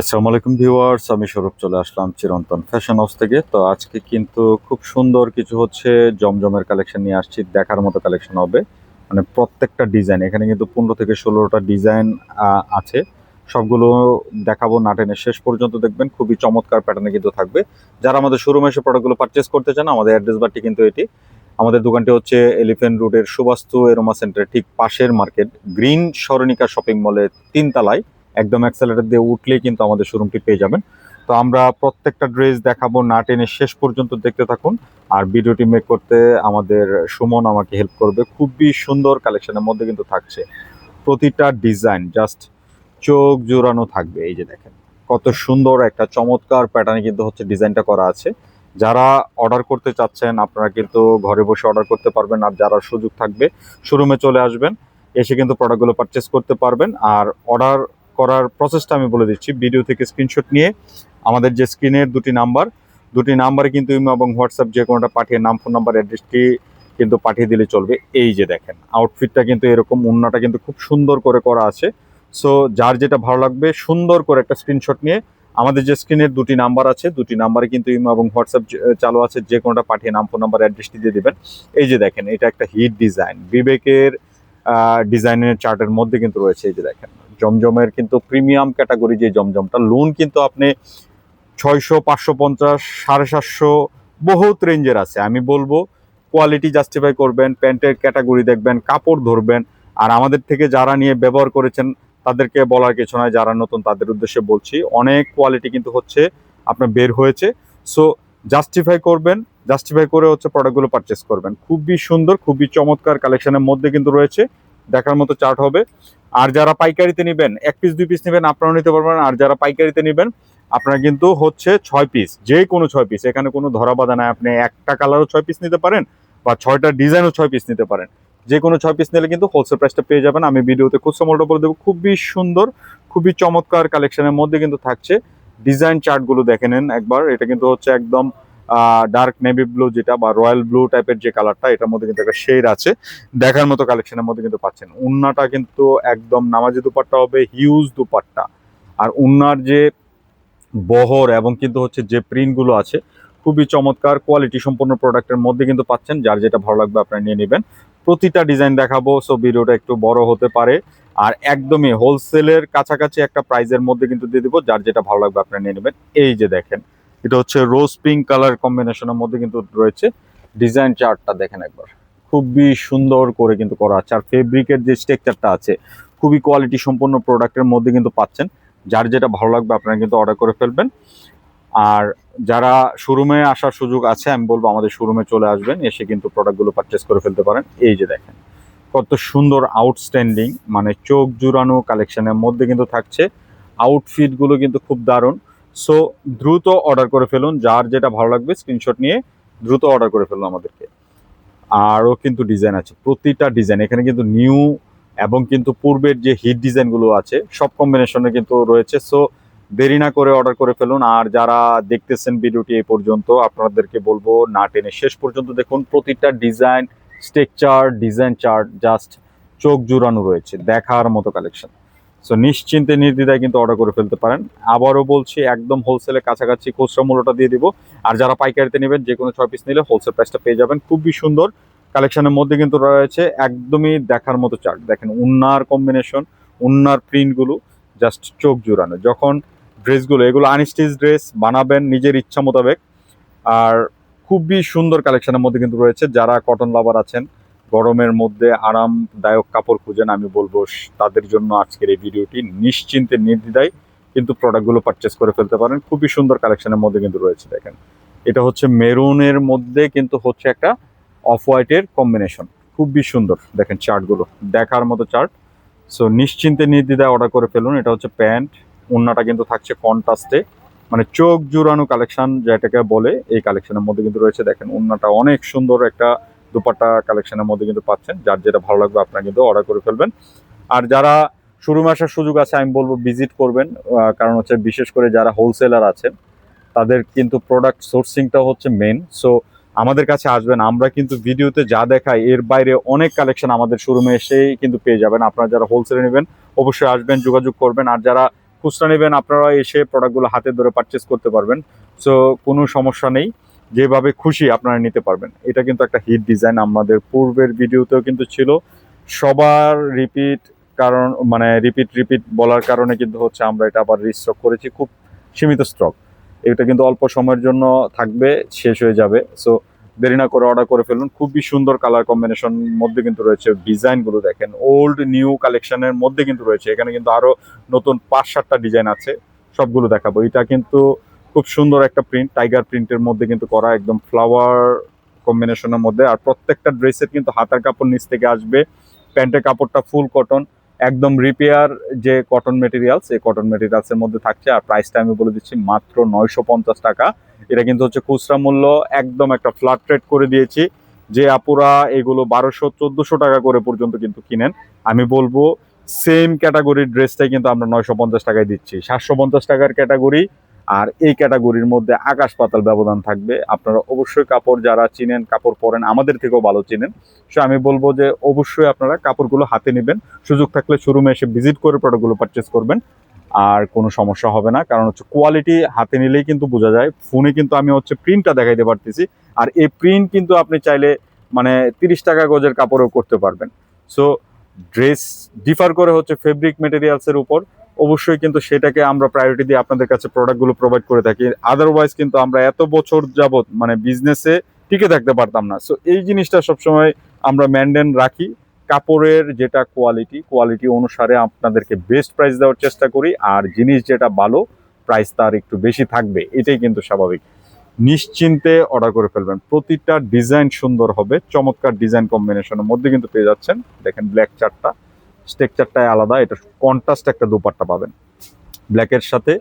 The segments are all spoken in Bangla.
আসসালামু আলাইকুম ভিউয়ার্স, আমি সৌরভ চলে আসলাম চিরন্তন ফ্যাশন হাউস থেকে। তো আজকে কিন্তু খুব সুন্দর কিছু হচ্ছে জমজমের কালেকশন নিয়ে আসছি, দেখার মতো কালেকশন হবে। মানে প্রত্যেকটা ডিজাইন এখানে কিন্তু পনেরো থেকে ষোলোটা ডিজাইন আছে। সবগুলো দেখাবো নাটেনের শেষ পর্যন্ত দেখবেন, খুবই চমৎকার প্যাটার্নে কিন্তু থাকবে। যারা আমাদের শোরুমে এসে প্রোডাক্টগুলো পারচেস করতে চান, আমাদের অ্যাড্রেস বারটি কিন্তু এটি। আমাদের দোকানটি হচ্ছে এলিফেন্ট রোডের সুবাস্তু এরোমা সেন্টারের ঠিক পাশের মার্কেট গ্রিন সরণিকা শপিং মলের তিনতলায়। একদম অ্যাক্সেলেটার দিয়ে উঠলেই কিন্তু আমাদের শোরুমটি পেয়ে যাবেন। তো আমরা প্রত্যেকটা ড্রেস দেখাবো না টেনে শেষ পর্যন্ত দেখতে থাকুন। আর ভিডিওটি মেক করতে আমাদের সুমন আমাকে হেল্প করবে। খুবই সুন্দর কালেকশনের মধ্যে কিন্তু থাকছে। প্রতিটা ডিজাইন জাস্ট চোখ জোড়ানো থাকবে, এই যে দেখেন। কত সুন্দর একটা চমৎকার প্যাটার্নে কিন্তু হচ্ছে ডিজাইনটা করা আছে। যারা অর্ডার করতে চাচ্ছেন, আপনারা কিন্তু ঘরে বসে অর্ডার করতে পারবেন। আর যারা সুযোগ থাকবে শোরুমে চলে আসবেন, এসে কিন্তু প্রোডাক্টগুলো পারচেস করতে পারবেন। আর অর্ডার করার প্রসেসটা আমি বলে দিচ্ছি। ভিডিও থেকে স্ক্রিনশট নিয়ে আমাদের যে স্ক্রিনের দুটি নাম্বার দুটি নাম্বারে কিন্তু ইমো এবং হোয়াটসঅ্যাপ যে কোনোটা পাঠিয়ে নাম ফোন নাম্বার অ্যাড্রেসটি কিন্তু পাঠিয়ে দিলে চলবে। এই যে দেখেন আউটফিটটা কিন্তু এরকম, উন্নাটা কিন্তু খুব সুন্দর করে করা আছে। সো যার যেটা ভালো লাগবে, সুন্দর করে একটা স্ক্রিনশট নিয়ে আমাদের যে স্ক্রিনের দুটি নাম্বার আছে, দুটি নাম্বারে কিন্তু ইমো এবং হোয়াটসঅ্যাপ চালু আছে, যে কোনোটা পাঠিয়ে নাম ফোন নাম্বার অ্যাড্রেসটি দিয়ে দেবেন। এই যে দেখেন, এটা একটা হিট ডিজাইন বিবেকের ডিজাইনের চার্টের মধ্যে কিন্তু রয়েছে, এই যে দেখেন। জমজমের কিন্তু প্রিমিয়াম ক্যাটাগরি যে জমজমটা লোন কিন্তু আপনি ছয়শো, পাঁচশো, পঞ্চাশ, সাড়ে সাতশো বহুত রেঞ্জের আছে। আমি বলব কোয়ালিটি জাস্টিফাই করবেন, প্যান্টের ক্যাটাগরি দেখবেন, কাপড় ধরবেন, আর আমাদের থেকে যারা নিয়ে ব্যবহার করেছেন, তাদেরকে বলার কিছু নয়, যারা নতুন তাদের উদ্দেশ্যে বলছি, অনেক কোয়ালিটি কিন্তু হচ্ছে, আপনার বের হয়েছে। সো জাস্টিফাই করবেন জাস্টিফাই করে হচ্ছে প্রোডাক্টগুলো পারচেস করবেন। খুবই সুন্দর, খুবই চমৎকার কালেকশনের মধ্যে কিন্তু রয়েছে, দেখার মতো চার্ট হবে। আর যারা পাইকারিতে নেবেন, এক পিস দুই পিস নেবেন, আপনারাও নিতে পারবেন। আর যারা পাইকারিতে নেবেন, আপনারা কিন্তু হচ্ছে ছয় পিস যে কোনো ছয় পিস এখানে কোনো ধরা বাধা নাই। আপনি একটা কালারও ছয় পিস নিতে পারেন বা ছয়টা ডিজাইনও ছয় পিস নিতে পারেন। যে কোনো ছয় পিস নিলে কিন্তু হোলসেল প্রাইসটা পেয়ে যাবেন। আমি ভিডিওতে খুচরা মূল্য বলে দেবো, খুবই সুন্দর, খুবই চমৎকার কালেকশনের মধ্যে কিন্তু থাকছে। ডিজাইন চার্টগুলো দেখে নেন একবার। এটা কিন্তু হচ্ছে একদম ডার্ক নেভি ব্লু যেটা বা রয়্যাল ব্লু টাইপের যে কালারটা এটার মধ্যে কিন্তু একটা শেড আছে। দেখার মতো কালেকশনের মধ্যে কিন্তু পাচ্ছেন। উন্নাটা কিন্তু একদম নামাজি দুপাট্টা হবে হিউজ দুপাট্টা। আর উন্নার যে বহর এবং কিন্তু হচ্ছে যে প্রিন্টগুলো আছে, খুবই চমৎকার কোয়ালিটি সম্পন্ন প্রোডাক্টের মধ্যে কিন্তু পাচ্ছেন। যার যেটা ভালো লাগবে আপনারা নিয়ে নেবেন। প্রতিটা ডিজাইন দেখাবো সো ভিডিওটা একটু বড় হতে পারে। আর একদমই হোলসেলের কাছাকাছি একটা প্রাইজের মধ্যে কিন্তু দিয়ে দিব, যার যেটা ভালো লাগবে আপনারা নিয়ে নেবেন। এই যে দেখেন এটা হচ্ছে রোজ পিঙ্ক কালার কম্বিনেশনের মধ্যে কিন্তু রয়েছে। ডিজাইন চার্টটা দেখেন একবার। খুবই সুন্দর করে কিন্তু করা আছে। আর ফেব্রিকের যে স্ট্রাকচারটা আছে, খুবই কোয়ালিটি সম্পন্ন প্রোডাক্টের মধ্যে কিন্তু পাচ্ছেন। যার যেটা ভালো লাগবে আপনারা কিন্তু অর্ডার করে ফেলবেন। আর যারা শোরুমে আসার সুযোগ আছে, আমি বলব আমাদের শোরুমে চলে আসবেন, এসে কিন্তু প্রোডাক্টগুলো পারচেস করে ফেলতে পারেন। এই যে দেখেন, কত সুন্দর আউটস্ট্যান্ডিং মানে চোখ জুড়ানো কালেকশনের মধ্যে কিন্তু থাকছে। আউটফিটগুলো কিন্তু খুব দারুণ। সো দ্রুত অর্ডার করে ফেলুন, যার যেটা ভালো লাগবে স্ক্রিনশট নিয়ে দ্রুত অর্ডার করে ফেলুন আমাদেরকে। আরও কিন্তু ডিজাইন আছে, প্রতিটা ডিজাইন এখানে কিন্তু নিউ এবং কিন্তু পূর্বের যে হিট ডিজাইনগুলো আছে, সব কম্বিনেশনে কিন্তু রয়েছে। সো দেরি না করে অর্ডার করে ফেলুন, আর যারা দেখতেছেন ভিডিওটি এই পর্যন্ত, আপনাদেরকে বলব, না টেনে শেষ পর্যন্ত দেখুন, প্রতিটা design structure design chart just চোখ জুড়ানো রয়েছে, দেখার মতো কালেকশন সো নিশ্চিন্তে নির্দ্বিধায় কিন্তু অর্ডার করে ফেলতে পারেন। আবারও বলছি, একদম হোলসেলের কাছাকাছি খুচরা মূল্যটা দিয়ে দিব। আর যারা পাইকারিতে নেবেন, যে কোনো ছয় পিস নিলে হোলসেল প্রাইসটা পেয়ে যাবেন। খুবই সুন্দর। কালেকশনের মধ্যে কিন্তু রয়েছে একদমই দেখার মতো চার্ট দেখেন, উন্নার কম্বিনেশন উন্নার প্রিন্টগুলো জাস্ট চোখ জুড়ানো। যখন ড্রেসগুলো এগুলো আনস্টিচ ড্রেস বানাবেন নিজের ইচ্ছা মোতাবেক। আর খুবই সুন্দর কালেকশনের মধ্যে কিন্তু রয়েছে। যারা কটন লাভার আছেন গরমের মধ্যে আরামদায়ক কাপড় খুঁজেন আমি বলব তাদের জন্য আজকের এই ভিডিওটি নিশ্চিন্তে নির্দ্বিধায় কিন্তু প্রোডাক্টগুলো পারচেস করে ফেলতে পারেন। খুবই সুন্দর কালেকশনের মধ্যে কিন্তু রয়েছে দেখেন। এটা হচ্ছে মেরুনের মধ্যে কিন্তু হচ্ছে একটা অফ হোয়াইটের কম্বিনেশন খুবই সুন্দর দেখেন চার্টগুলো দেখার মতো চার্ট সো নিশ্চিন্তে নির্দ্বিধায় অর্ডার করে ফেলুন। এটা হচ্ছে প্যান্ট ওন্নাটা কিন্তু থাকছে কন্ট্রাস্টে মানে চোখ জুড়ানো কালেকশন যেটাকে বলে, এই কালেকশনের মধ্যে কিন্তু রয়েছে। দেখেন ওন্নাটা অনেক সুন্দর একটা দুপাট্টা কালেকশনের মধ্যে কিন্তু পাচ্ছেন। যার যেটা ভালো লাগবে আপনারা কিন্তু অর্ডার করে ফেলবেন। আর যারা শুরু আসার সুযোগ আছে, আমি বলব ভিজিট করবেন কারণ হচ্ছে বিশেষ করে যারা হোলসেলার আছেন, তাদের কিন্তু প্রোডাক্ট সোর্সিংটা হচ্ছে মেন সো আমাদের কাছে আসবেন, আমরা কিন্তু ভিডিওতে যা দেখাই, এর বাইরে অনেক কালেকশন আমাদের শোরুমে এসেই কিন্তু পেয়ে যাবেন। আপনারা যারা হোলসেলে নেবেন, অবশ্যই আসবেন, যোগাযোগ করবেন। আর যারা খুচরা নেবেন, আপনারা এসে প্রোডাক্টগুলো হাতে ধরে পারচেস করতে পারবেন। সো কোনো সমস্যা নেই। যেভাবে খুশি আপনারা নিতে পারবেন। এটা কিন্তু একটা হিট ডিজাইন আমাদের পূর্বের ভিডিওতেও কিন্তু ছিল। সবার রিপিট কারণ মানে রিপিট রিপিট বলার কারণে কিন্তু হচ্ছে আমরা এটা আবার রিস্টক করেছি, খুব সীমিত স্টক এটা কিন্তু অল্প সময়ের জন্য থাকবে, শেষ হয়ে যাবে। সো দেরি না করে অর্ডার করে ফেলুন। খুবই সুন্দর কালার কম্বিনেশন মধ্যে কিন্তু রয়েছে। ডিজাইনগুলো দেখেন ওল্ড নিউ কালেকশনের মধ্যে কিন্তু রয়েছে। এখানে কিন্তু আরও নতুন পাঁচ সাতটা ডিজাইন আছে। সবগুলো দেখাবো। এটা কিন্তু খুব সুন্দর একটা প্রিন্ট টাইগার প্রিন্টের মধ্যে কিন্তু করা, একদম ফ্লাওয়ার কম্বিনেশনের মধ্যে। আর প্রত্যেকটা ড্রেসের কিন্তু হাতার কাপড় নিচ থেকে আসবে। প্যান্টের কাপড়টা ফুল কটন একদম রিপেয়ার যে কটন মেটেরিয়ালস এই কটন মেটেরিয়ালসের মধ্যে থাকছে। আর প্রাইসটা আমি বলে দিচ্ছি মাত্র নয়শো পঞ্চাশ টাকা। এটা কিন্তু হচ্ছে খুচরা মূল্য, একদম একটা ফ্ল্যাট রেট করে দিয়েছি। যে আপুরা এগুলো বারোশো, চোদ্দশো টাকা করে পর্যন্ত কিন্তু কিনেন। আমি বলব সেম ক্যাটাগরির ড্রেসটাই কিন্তু আমরা নয়শো পঞ্চাশ টাকায় দিচ্ছি। সাতশো পঞ্চাশ টাকার ক্যাটাগরি আর এই ক্যাটাগরির মধ্যে আকাশ পাতাল ব্যবধান থাকবে। আপনারা অবশ্যই কাপড় যারা চিনেন, কাপড় পরেন, আমাদের থেকেও ভালো চিনেন। সো আমি বলব যে অবশ্যই আপনারা কাপড়গুলো হাতে নেবেন। সুযোগ থাকলে শোরুমে এসে ভিজিট করে প্রোডাক্টগুলো পারচেস করবেন। আর কোনো সমস্যা হবে না, কারণ হচ্ছে কোয়ালিটি হাতে নিলেই কিন্তু বোঝা যায়। ফোনে কিন্তু আমি হচ্ছে প্রিন্টটা দেখাইতে পারতেছি। আর এই প্রিন্ট কিন্তু আপনি চাইলে মানে তিরিশ টাকা গজের কাপড়ও করতে পারবেন। সো ড্রেস ডিফার করে হচ্ছে ফেব্রিক মেটেরিয়ালসের উপর। অবশ্যই কিন্তু সেটাকে আমরা প্রায়োরিটি দিয়ে আপনাদের কাছে প্রোডাক্টগুলো প্রোভাইড করে থাকি। আদারওয়াইজ কিন্তু আমরা এত বছর যাবৎ মানে বিজনেসে টিকে থাকতে পারতাম না। সো এই জিনিসটা সবসময় আমরা মেনটেন রাখি। কাপড়ের যেটা কোয়ালিটি কোয়ালিটি অনুসারে আপনাদেরকে বেস্ট প্রাইস দেওয়ার চেষ্টা করি। আর জিনিস যেটা ভালো প্রাইস তার একটু বেশি থাকবে। এটাই কিন্তু স্বাভাবিক। নিশ্চিন্তে অর্ডার করে ফেলবেন। প্রতিটা ডিজাইন সুন্দর হবে। চমৎকার ডিজাইন কম্বিনেশনের মধ্যে কিন্তু পেয়ে যাচ্ছেন। দেখেন ব্ল্যাক চারটা স্ট্রেকচারটাই আলাদা, এটা কন্ট্রাস্ট একটা দুপাট্টা পাবেন। ব্ল্যাকের সাথে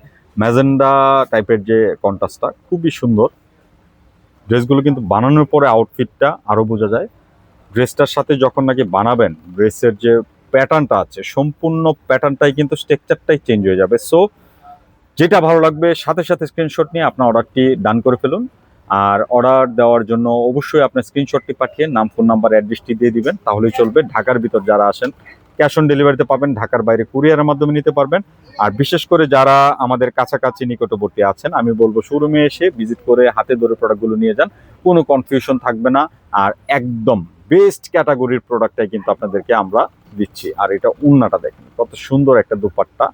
ম্যাজেন্ডা টাইপের যে কন্ট্রাস্টটা খুবই সুন্দর। ড্রেসগুলো কিন্তু বানানোর পরে আউটফিটটা আরও বোঝা যায়। ড্রেসটার সাথে যখন নাকি বানাবেন ড্রেসের যে প্যাটার্নটা আছে, সম্পূর্ণ প্যাটার্নটাই কিন্তু স্ট্রাকচারটাই চেঞ্জ হয়ে যাবে। সো যেটা ভালো লাগবে, সাথে সাথে স্ক্রিনশট নিয়ে আপনার অর্ডারটি ডান করে ফেলুন। আর অর্ডার দেওয়ার জন্য অবশ্যই আপনার স্ক্রিনশটটি পাঠিয়ে নাম ফোন নাম্বার অ্যাড্রেসটি দিয়ে দিবেন, তাহলেই চলবে। ঢাকার ভিতর যারা আসেন ক্যাশ অন ডেলিভারিতে পাবেন, ঢাকার বাইরে কুরিয়ারের মাধ্যমে নিতে পারবেন। আর বিশেষ করে যারা আমাদের কাছাকাছি নিকটবর্তী আছেন, আমি বলব শোরুমে এসে ভিজিট করে হাতে ধরে প্রোডাক্টগুলো নিয়ে যান, কোনো কনফিউশন থাকবে না। আর একদম বেস্ট ক্যাটাগরির প্রোডাক্টটাই কিন্তু আপনাদেরকে আমরা দিচ্ছি। আর এটা উন্নাটা দেখেন, কত সুন্দর একটা দুপাট্টা।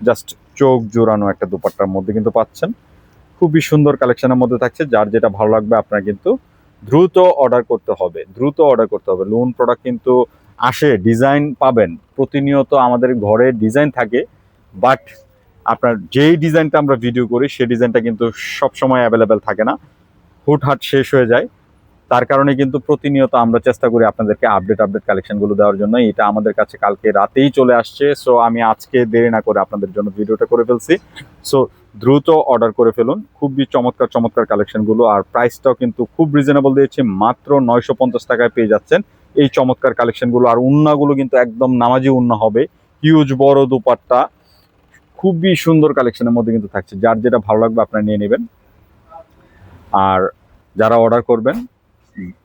জাস্ট চোখ জোড়ানো একটা দুপাট্টার মধ্যে কিন্তু পাচ্ছেন। খুবই সুন্দর কালেকশনের মধ্যে থাকছে, যার যেটা ভালো লাগবে আপনার কিন্তু দ্রুত অর্ডার করতে হবে। দ্রুত অর্ডার করতে হবে। লোন প্রোডাক্ট কিন্তু আসে ডিজাইন পাবেন। প্রতিনিয়ত আমাদের ঘরে ডিজাইন থাকে বাট আপনার যেই ডিজাইনটা আমরা ভিডিও করি, সেই ডিজাইনটা কিন্তু সব সময় অ্যাভেলেবেল থাকে না। হুটহাট শেষ হয়ে যায়। তার কারণে কিন্তু প্রতিনিয়ত আমরা চেষ্টা করি আপনাদেরকে আপডেট আপডেট কালেকশনগুলো দেওয়ার জন্য। এটা আমাদের কাছে কালকে রাতেই চলে আসছে সো আমি আজকে দেরি না করে আপনাদের জন্য ভিডিওটা করে ফেলছি। সো দ্রুত অর্ডার করে ফেলুন। খুবই চমৎকার চমৎকার কালেকশনগুলো আর প্রাইসটাও কিন্তু খুব রিজনেবল দিয়েছে। মাত্র নয়শো পঞ্চাশ টাকায় পেয়ে যাচ্ছেন। এই চমৎকার কালেকশনগুলো আর উন্নাগুলো কিন্তু একদম নামাজি উন্না হবে। হিউজ বড় দুপাট্টা। খুবই সুন্দর কালেকশনের মধ্যে কিন্তু থাকছে। যার যেটা ভালো লাগবে আপনারা নিয়ে নেবেন। আর যারা অর্ডার করবেন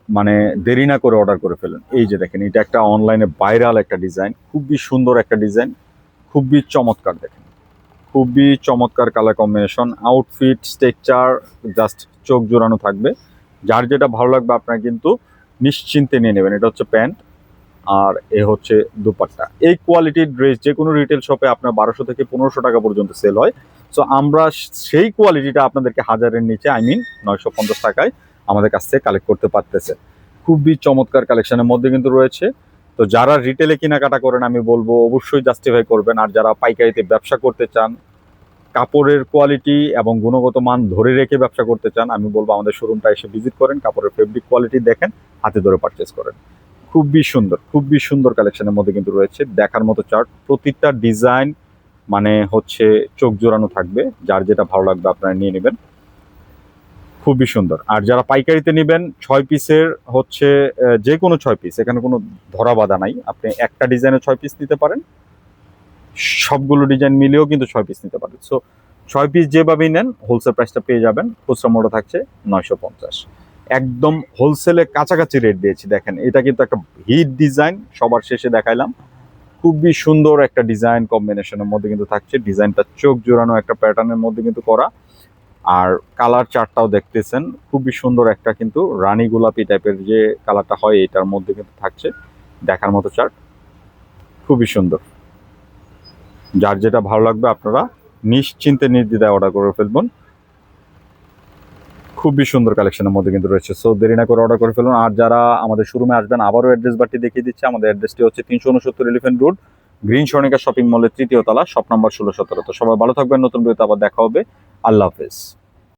মানে দেরি না করে অর্ডার করে ফেলেন। এই যে দেখেন, এটা একটা অনলাইনে ভাইরাল একটা ডিজাইন খুবই সুন্দর একটা ডিজাইন খুবই চমৎকার দেখেন। খুবই চমৎকার colour combination outfit structure just চোখ জোড়ানো থাকবে। যার যেটা ভালো লাগবে আপনারা কিন্তু নিশ্চিন্তে নিয়ে নেবেন। এটা হচ্ছে প্যান্ট আর এ হচ্ছে দুপাট্টা। এই কোয়ালিটির ড্রেস যে কোনো রিটেল শপে আপনার বারোশো থেকে পনেরোশো টাকা পর্যন্ত সেল হয়। সো আমরা সেই কোয়ালিটিটা আপনাদেরকে হাজারের নিচে আই মিন নয়শো পঞ্চাশ টাকায় আমাদের কাছ থেকে কালেক্ট করতে পারতেছে। খুবই চমৎকার কালেকশনের মধ্যে কিন্তু রয়েছে। তো যারা রিটেলে কেনাকাটা করেন, আমি বলব অবশ্যই জাস্টিফাই করবেন। আর যারা পাইকারিতে ব্যবসা করতে চান কাপড়ের কোয়ালিটি এবং গুণগত মান ধরে রেখে ব্যবসা করতে চান, আমি বলব আমাদের শোরুমটা এসে ভিজিট করেন, কাপড়ের ফেব্রিক কোয়ালিটি দেখেন, হাতে ধরে পারচেস করেন। খুবই সুন্দর খুবই সুন্দর কালেকশনের মধ্যে কিন্তু রয়েছে, দেখার মতো চার্ট প্রতিটা ডিজাইন মানে হচ্ছে চোখ জোড়ানো থাকবে, যার যেটা ভালো লাগবে আপনারা নিয়ে নেবেন। খুবই সুন্দর, আর যারা পাইকারিতে নেবেন, ছয় পিসের হচ্ছে যে কোনো ছয় পিস, এখানে কোনো ধরা বাঁধা নাই, আপনি একটা ডিজাইনের ছয় পিস নিতে পারেন সবগুলো ডিজাইন মিলেও কিন্তু ছয় পিস নিতে পারেন সো ছয় পিস যেভাবেই নেন হোলসেল প্রাইসটা পেয়ে যাবেন। খুচরা মোটা থাকছে নয়শো পঞ্চাশ। একদম হোলসেলে কাছাকাছি রেট দিয়েছি, দেখেন। এটা কিন্তু একটা হিট ডিজাইন সবার শেষে দেখাইলাম। খুবই সুন্দর একটা ডিজাইন কম্বিনেশনের মধ্যে কিন্তু থাকছে। ডিজাইনটা চোখ জোড়ানো একটা প্যাটার্নের মধ্যে কিন্তু করা। আর কালার চার্টটাও দেখতেছেন, খুবই সুন্দর একটা কিন্তু রানী গোলাপি টাইপের যে কালারটা হয়, এটার মধ্যে কিন্তু থাকছে। দেখার মতো চার্ট খুবই সুন্দর। যার যেটা ভালো লাগবে আপনারা নিশ্চিন্তে নির্দ্বিধায় অর্ডার করে ফেলবেন। খুবই সুন্দর কালেকশনের মধ্যে কিন্তু রয়েছে। সো দেরি না করে অর্ডার করে ফেলুন। আর যারা আমাদের শোরুমে আসবেন, আবারও অ্যাড্রেস বারটি দেখিয়ে দিচ্ছে। আমাদের অ্যাড্রেসটি হচ্ছে তিনশো উনসত্তর elephant road green Sonica shopping মলের তৃতীয় তলা, শপ নম্বর ষোলো সতেরো। তো সবাই ভালো থাকবেন, নতুন বইতে আবার দেখা হবে। আল্লাহ হাফেজ।